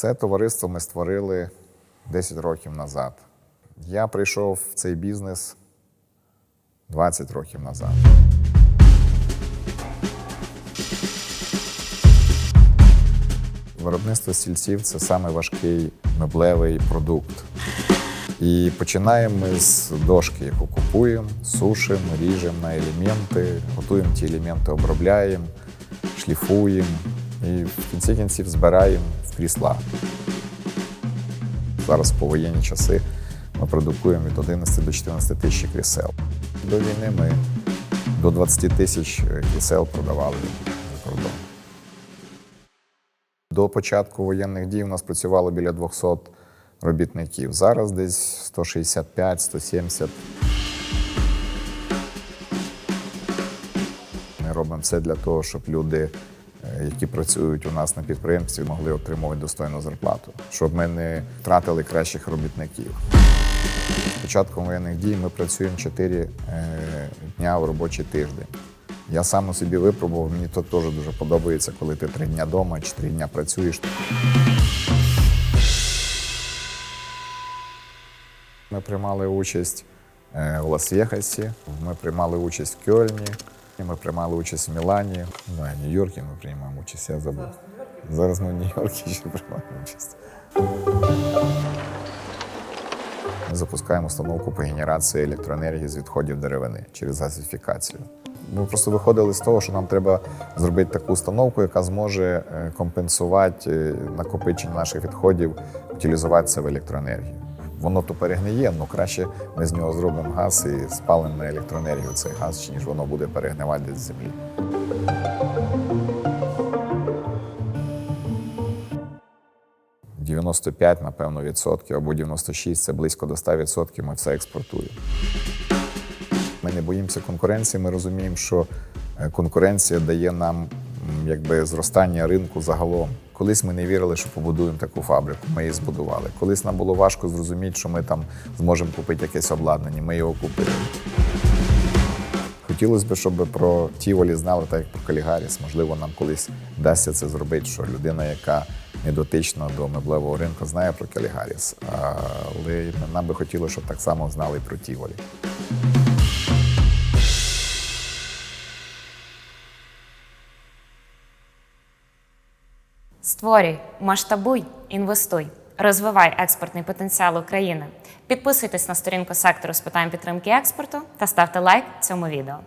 Це товариство ми створили 10 років назад. Я прийшов в цей бізнес 20 років назад. Виробництво стільців це саме важкий меблевий продукт. І починаємо ми з дошки, яку купуємо, сушимо, ріжемо на елементи, готуємо ті елементи, обробляємо, шліфуємо і в кінці кінців збираємо крісла. Зараз в повоєнні часи ми продукуємо від 11 до 14 тисяч крісел. До війни ми до 20 тисяч крісел продавали за кордон. До початку воєнних дій у нас працювало біля 200 робітників. Зараз десь 165-170. Ми робимо все для того, щоб люди, е, які працюють у нас на підприємстві, могли отримувати достойну зарплату, щоб ми не втратили кращих робітників. З початком воєнних дій ми працюємо 4 дня в робочий тиждень. Я сам у собі випробував, мені то теж дуже подобається, коли ти три дня вдома, чотири дня працюєш. Ми приймали участь е, в Лас-Вегасі, ми приймали участь в Кьольні, ми приймали участь в Мілані, ну, в Нью-Йорку ми приймаємо участь, я забув. Зараз ми в Нью-Йорку ще приймаємо участь. Ми запускаємо установку по генерації електроенергії з відходів деревини через газифікацію. Ми просто виходили з того, що нам треба зробити таку установку, яка зможе е, компенсувати е, накопичення наших відходів, утилізуватися в електроенергію. Воно то перегниє, але краще ми з нього зробимо газ і спалимо на електроенергію цей газ, ніж воно буде перегнивати з землі. – 95, напевно, відсотків або 96 – це близько до 100 відсотків ми все експортуємо. Ми не боїмося конкуренції. Ми розуміємо, що е, конкуренція дає нам якби зростання ринку загалом. Колись ми не вірили, що побудуємо таку фабрику. Ми її збудували. Колись нам було важко зрозуміти, що ми там зможемо купити якесь обладнання. Ми його купили. Хотілося б, щоб про Тіволі знали так, як про Калігаріс. Можливо, нам колись вдасться це зробити, що людина, яка не дотична до меблевого ринку, знає про Калігаріс. Але нам би хотілося, щоб так само знали і про Тіволі. Створюй, масштабуй, інвестуй, розвивай експортний потенціал України. Підписуйтесь на сторінку сектору з питань підтримки експорту та ставте лайк цьому відео.